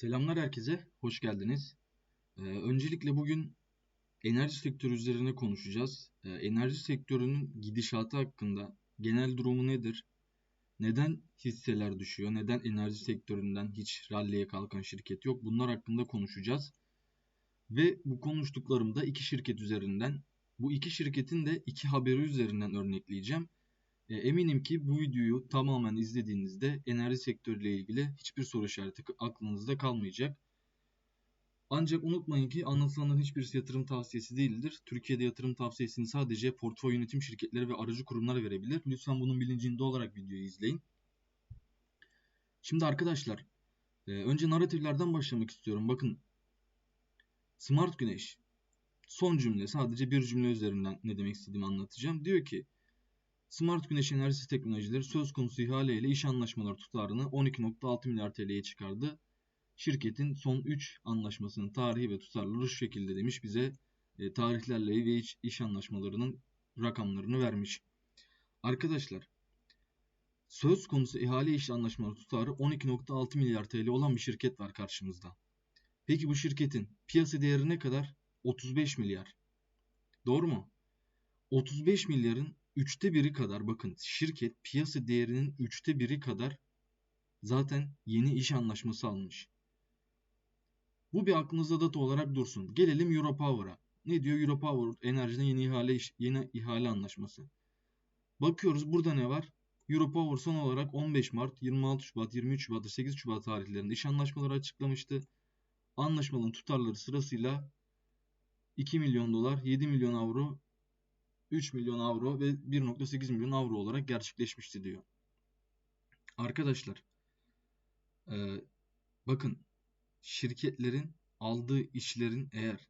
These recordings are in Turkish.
Selamlar herkese, hoş geldiniz. Ee, öncelikle bugün enerji sektörü üzerine konuşacağız. Ee, enerji sektörünün gidişatı hakkında genel durumu nedir? Neden hisseler düşüyor? Neden enerji sektöründen hiç ralliye kalkan şirket yok? Bunlar hakkında konuşacağız. Ve bu konuştuklarımda iki şirket üzerinden, bu iki şirketin de iki haberi üzerinden örnekleyeceğim. E, eminim ki bu videoyu tamamen izlediğinizde enerji sektörüyle ilgili hiçbir soru işareti aklınızda kalmayacak. Ancak unutmayın ki anlatılanların hiçbirisi yatırım tavsiyesi değildir. Türkiye'de yatırım tavsiyesini sadece portföy yönetim şirketleri ve aracı kurumlar verebilir. Lütfen bunun bilincinde olarak videoyu izleyin. Şimdi arkadaşlar, e, önce narratiflerden başlamak istiyorum. Bakın, Smart Güneş, son cümle sadece bir cümle üzerinden ne demek istediğimi anlatacağım. Diyor ki, Smart Güneş Enerjisi Teknolojileri söz konusu ihale ile iş anlaşmaları tutarını 12.6 milyar TL'ye çıkardı. Şirketin son 3 anlaşmasının tarihi ve tutarları şu şekilde demiş bize e, tarihlerle ve iş, iş anlaşmalarının rakamlarını vermiş. Arkadaşlar söz konusu ihale iş anlaşmaları tutarı 12.6 milyar TL olan bir şirket var karşımızda. Peki bu şirketin piyasa değeri ne kadar? 35 milyar. Doğru mu? 35 milyarın üçte biri kadar bakın şirket piyasa değerinin üçte biri kadar zaten yeni iş anlaşması almış. Bu bir aklınızda data olarak dursun. Gelelim Europower'a. Ne diyor Europower enerjiden yeni ihale yeni ihale anlaşması. Bakıyoruz burada ne var? Europower son olarak 15 Mart, 26 Şubat, 23 Şubat ve 8 Şubat tarihlerinde iş anlaşmaları açıklamıştı. Anlaşmanın tutarları sırasıyla 2 milyon dolar, 7 milyon avro 3 milyon avro ve 1.8 milyon avro olarak gerçekleşmişti diyor. Arkadaşlar e, bakın şirketlerin aldığı işlerin eğer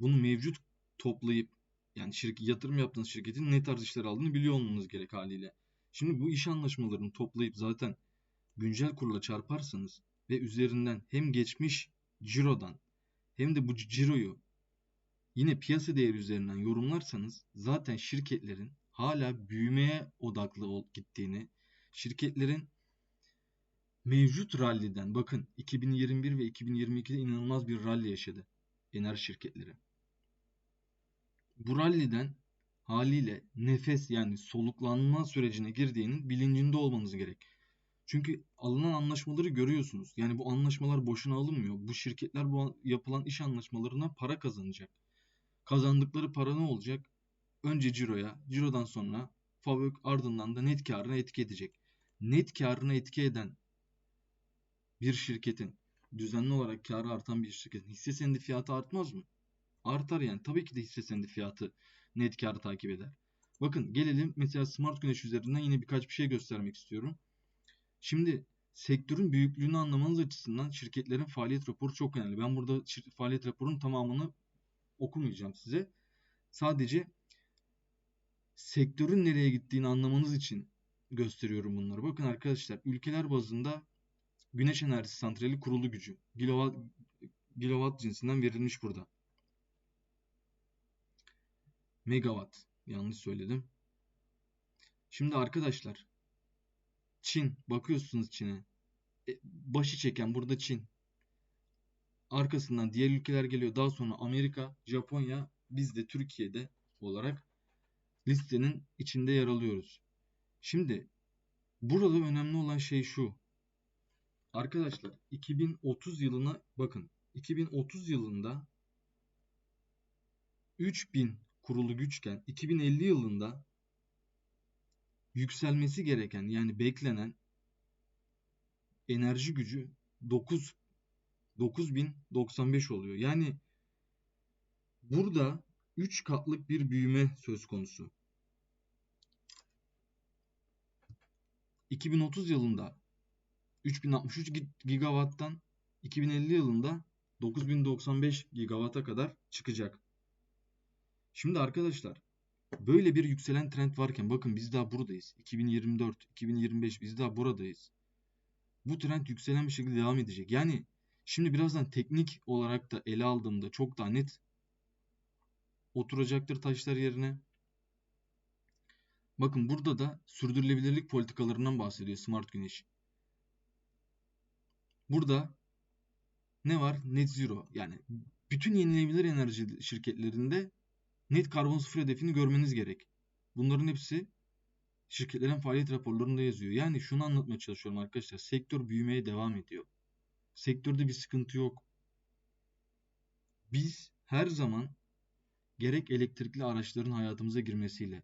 bunu mevcut toplayıp yani şirket, yatırım yaptığınız şirketin ne tarz işler aldığını biliyor olmanız gerek haliyle. Şimdi bu iş anlaşmalarını toplayıp zaten güncel kurla çarparsanız ve üzerinden hem geçmiş cirodan hem de bu ciroyu yine piyasa değeri üzerinden yorumlarsanız zaten şirketlerin hala büyümeye odaklı gittiğini, şirketlerin mevcut ralliden bakın 2021 ve 2022'de inanılmaz bir rally yaşadı enerji şirketleri. Bu ralliden haliyle nefes yani soluklanma sürecine girdiğinin bilincinde olmanız gerek. Çünkü alınan anlaşmaları görüyorsunuz. Yani bu anlaşmalar boşuna alınmıyor. Bu şirketler bu yapılan iş anlaşmalarına para kazanacak. Kazandıkları para ne olacak? Önce ciroya, cirodan sonra FAVÖK ardından da net karına etki edecek. Net karına etki eden bir şirketin düzenli olarak karı artan bir şirketin hisse senedi fiyatı artmaz mı? Artar yani. Tabii ki de hisse senedi fiyatı net karı takip eder. Bakın gelelim mesela Smart Güneş üzerinden yine birkaç bir şey göstermek istiyorum. Şimdi sektörün büyüklüğünü anlamanız açısından şirketlerin faaliyet raporu çok önemli. Ben burada faaliyet raporunun tamamını okumayacağım size. Sadece sektörün nereye gittiğini anlamanız için gösteriyorum bunları. Bakın arkadaşlar ülkeler bazında güneş enerjisi santrali kurulu gücü kilowatt, kilowatt cinsinden verilmiş burada. Megawatt yanlış söyledim. Şimdi arkadaşlar Çin bakıyorsunuz Çin'e. E, başı çeken burada Çin. Arkasından diğer ülkeler geliyor. Daha sonra Amerika, Japonya, biz de Türkiye'de olarak listenin içinde yer alıyoruz. Şimdi burada önemli olan şey şu. Arkadaşlar 2030 yılına bakın. 2030 yılında 3000 kurulu güçken 2050 yılında yükselmesi gereken yani beklenen enerji gücü 9 9095 oluyor. Yani burada 3 katlık bir büyüme söz konusu. 2030 yılında 3063 gigawatttan 2050 yılında 9095 gigawatt'a kadar çıkacak. Şimdi arkadaşlar böyle bir yükselen trend varken bakın biz daha buradayız. 2024, 2025 biz daha buradayız. Bu trend yükselen bir şekilde devam edecek. Yani Şimdi birazdan teknik olarak da ele aldığımda çok daha net oturacaktır taşlar yerine. Bakın burada da sürdürülebilirlik politikalarından bahsediyor Smart Güneş. Burada ne var? Net zero. Yani bütün yenilenebilir enerji şirketlerinde net karbon sıfır hedefini görmeniz gerek. Bunların hepsi şirketlerin faaliyet raporlarında yazıyor. Yani şunu anlatmaya çalışıyorum arkadaşlar. Sektör büyümeye devam ediyor. Sektörde bir sıkıntı yok. Biz her zaman gerek elektrikli araçların hayatımıza girmesiyle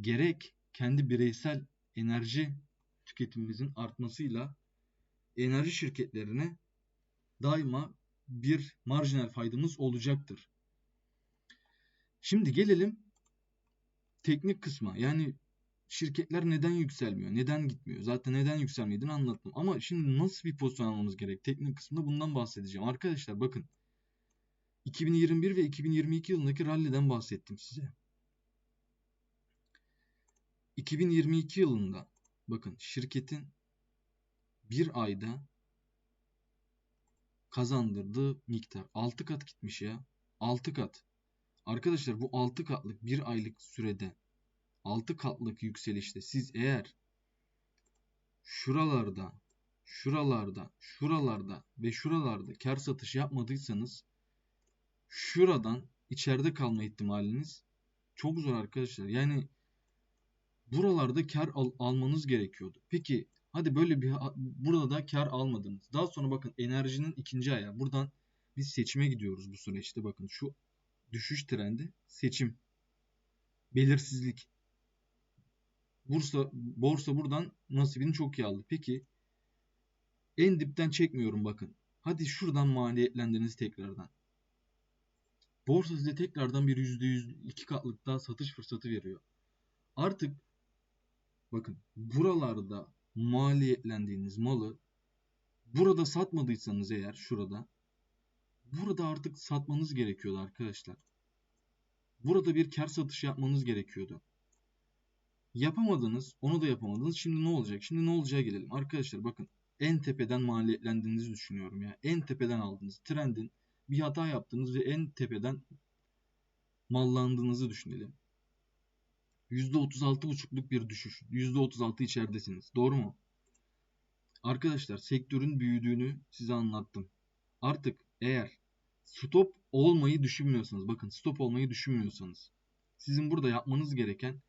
gerek kendi bireysel enerji tüketimimizin artmasıyla enerji şirketlerine daima bir marjinal faydamız olacaktır. Şimdi gelelim teknik kısma. Yani şirketler neden yükselmiyor? Neden gitmiyor? Zaten neden yükselmediğini anlattım. Ama şimdi nasıl bir pozisyon almamız gerek? Teknik kısmında bundan bahsedeceğim. Arkadaşlar bakın. 2021 ve 2022 yılındaki ralliden bahsettim size. 2022 yılında bakın şirketin bir ayda kazandırdığı miktar 6 kat gitmiş ya. 6 kat. Arkadaşlar bu 6 katlık bir aylık sürede 6 katlık yükselişte siz eğer şuralarda, şuralarda, şuralarda ve şuralarda kar satış yapmadıysanız şuradan içeride kalma ihtimaliniz çok zor arkadaşlar. Yani buralarda kar al almanız gerekiyordu. Peki hadi böyle bir burada da kar almadınız. Daha sonra bakın enerjinin ikinci ayağı. Buradan biz seçime gidiyoruz bu süreçte. Bakın şu düşüş trendi seçim. Belirsizlik. Bursa borsa buradan nasibini çok iyi aldı. Peki en dipten çekmiyorum bakın. Hadi şuradan maliyetlendiniz tekrardan. Borsa size tekrardan bir %100 iki katlık daha satış fırsatı veriyor. Artık bakın buralarda maliyetlendiğiniz malı burada satmadıysanız eğer şurada burada artık satmanız gerekiyordu arkadaşlar. Burada bir kar satışı yapmanız gerekiyordu. Yapamadınız, onu da yapamadınız. Şimdi ne olacak? Şimdi ne olacağı gelelim. Arkadaşlar bakın en tepeden maliyetlendiğinizi düşünüyorum ya. En tepeden aldınız. Trendin bir hata yaptınız ve en tepeden mallandığınızı düşünelim. %36,5'luk bir düşüş. %36 içeridesiniz. Doğru mu? Arkadaşlar sektörün büyüdüğünü size anlattım. Artık eğer stop olmayı düşünmüyorsanız, bakın stop olmayı düşünmüyorsanız sizin burada yapmanız gereken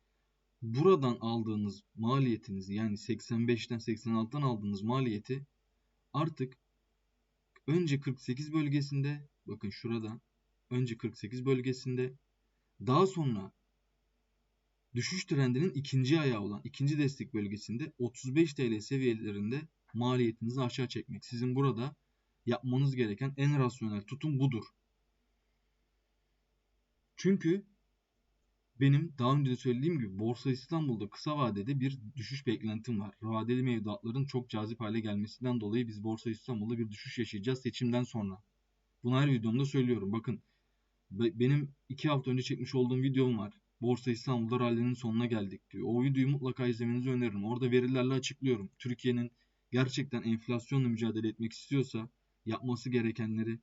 buradan aldığınız maliyetinizi yani 85'ten 86'dan aldığınız maliyeti artık önce 48 bölgesinde bakın şurada önce 48 bölgesinde daha sonra düşüş trendinin ikinci ayağı olan ikinci destek bölgesinde 35 TL seviyelerinde maliyetinizi aşağı çekmek. Sizin burada yapmanız gereken en rasyonel tutum budur. Çünkü benim daha önce de söylediğim gibi Borsa İstanbul'da kısa vadede bir düşüş beklentim var. Vadeli mevduatların çok cazip hale gelmesinden dolayı biz Borsa İstanbul'da bir düşüş yaşayacağız seçimden sonra. Bunu her videomda söylüyorum. Bakın benim iki hafta önce çekmiş olduğum videom var. Borsa İstanbul'da rallinin sonuna geldik diyor. O videoyu mutlaka izlemenizi öneririm. Orada verilerle açıklıyorum. Türkiye'nin gerçekten enflasyonla mücadele etmek istiyorsa yapması gerekenleri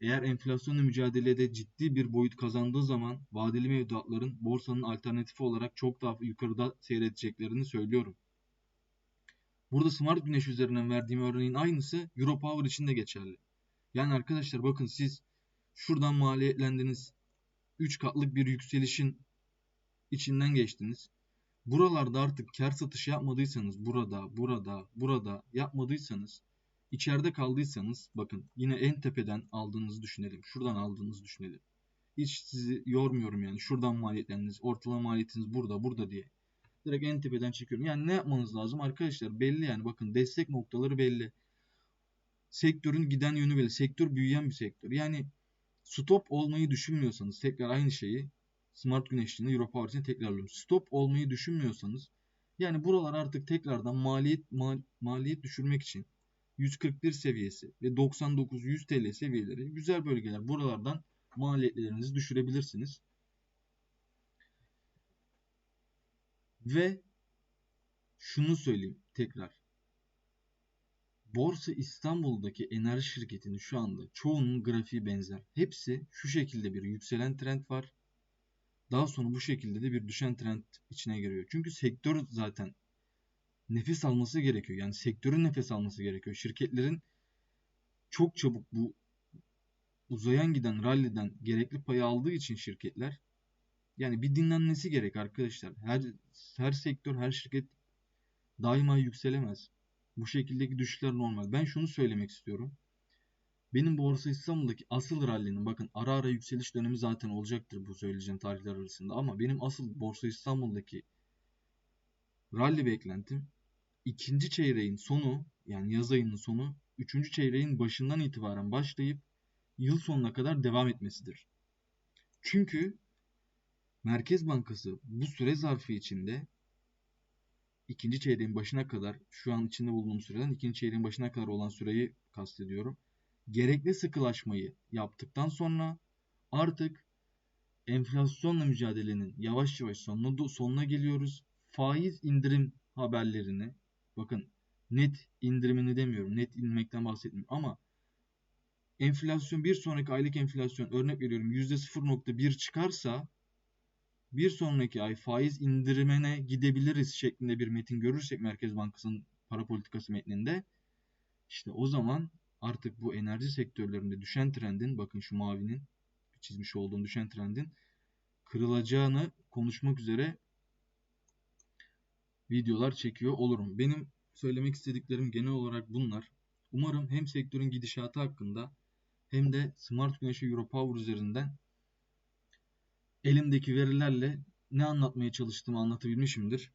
eğer enflasyonla mücadelede ciddi bir boyut kazandığı zaman vadeli mevduatların borsanın alternatifi olarak çok daha yukarıda seyredeceklerini söylüyorum. Burada Smart Güneş üzerinden verdiğim örneğin aynısı Europower için de geçerli. Yani arkadaşlar bakın siz şuradan maliyetlendiniz. 3 katlık bir yükselişin içinden geçtiniz. Buralarda artık kar satışı yapmadıysanız burada, burada, burada yapmadıysanız İçeride kaldıysanız bakın yine en tepeden aldığınızı düşünelim. Şuradan aldığınızı düşünelim. Hiç sizi yormuyorum yani. Şuradan maliyetleriniz, ortalama maliyetiniz burada, burada diye. Direkt en tepeden çekiyorum. Yani ne yapmanız lazım arkadaşlar? Belli yani. Bakın destek noktaları belli. Sektörün giden yönü belli. Sektör büyüyen bir sektör. Yani stop olmayı düşünmüyorsanız tekrar aynı şeyi Smart Güneşli'nin Europa için tekrarlıyorum. Stop olmayı düşünmüyorsanız yani buralar artık tekrardan maliyet mal, maliyet düşürmek için 141 seviyesi ve 99-100 TL seviyeleri güzel bölgeler. Buralardan maliyetlerinizi düşürebilirsiniz. Ve şunu söyleyeyim tekrar. Borsa İstanbul'daki enerji şirketinin şu anda çoğunun grafiği benzer. Hepsi şu şekilde bir yükselen trend var. Daha sonra bu şekilde de bir düşen trend içine giriyor. Çünkü sektör zaten nefes alması gerekiyor. Yani sektörün nefes alması gerekiyor. Şirketlerin çok çabuk bu uzayan giden ralliden gerekli payı aldığı için şirketler yani bir dinlenmesi gerek arkadaşlar. Her her sektör, her şirket daima yükselemez. Bu şekildeki düşüşler normal. Ben şunu söylemek istiyorum. Benim Borsa İstanbul'daki asıl rallinin bakın ara ara yükseliş dönemi zaten olacaktır bu söyleyeceğim tarihler arasında ama benim asıl Borsa İstanbul'daki rally beklentim ikinci çeyreğin sonu yani yaz ayının sonu üçüncü çeyreğin başından itibaren başlayıp yıl sonuna kadar devam etmesidir. Çünkü Merkez Bankası bu süre zarfı içinde ikinci çeyreğin başına kadar şu an içinde bulunduğum süreden ikinci çeyreğin başına kadar olan süreyi kastediyorum. Gerekli sıkılaşmayı yaptıktan sonra artık enflasyonla mücadelenin yavaş yavaş sonuna, sonuna geliyoruz. Faiz indirim haberlerini bakın net indirimini demiyorum. Net inmekten bahsetmiyorum ama enflasyon bir sonraki aylık enflasyon örnek veriyorum %0.1 çıkarsa bir sonraki ay faiz indirimine gidebiliriz şeklinde bir metin görürsek Merkez Bankası'nın para politikası metninde işte o zaman artık bu enerji sektörlerinde düşen trendin bakın şu mavinin çizmiş olduğum düşen trendin kırılacağını konuşmak üzere videolar çekiyor olurum. Benim söylemek istediklerim genel olarak bunlar. Umarım hem sektörün gidişatı hakkında hem de Smart Güneş ve Europower üzerinden elimdeki verilerle ne anlatmaya çalıştığımı anlatabilmişimdir.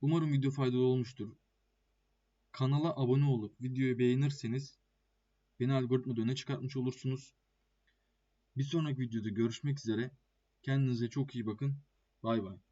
Umarım video faydalı olmuştur. Kanala abone olup videoyu beğenirseniz beni algoritma öne çıkartmış olursunuz. Bir sonraki videoda görüşmek üzere. Kendinize çok iyi bakın. Bay bay.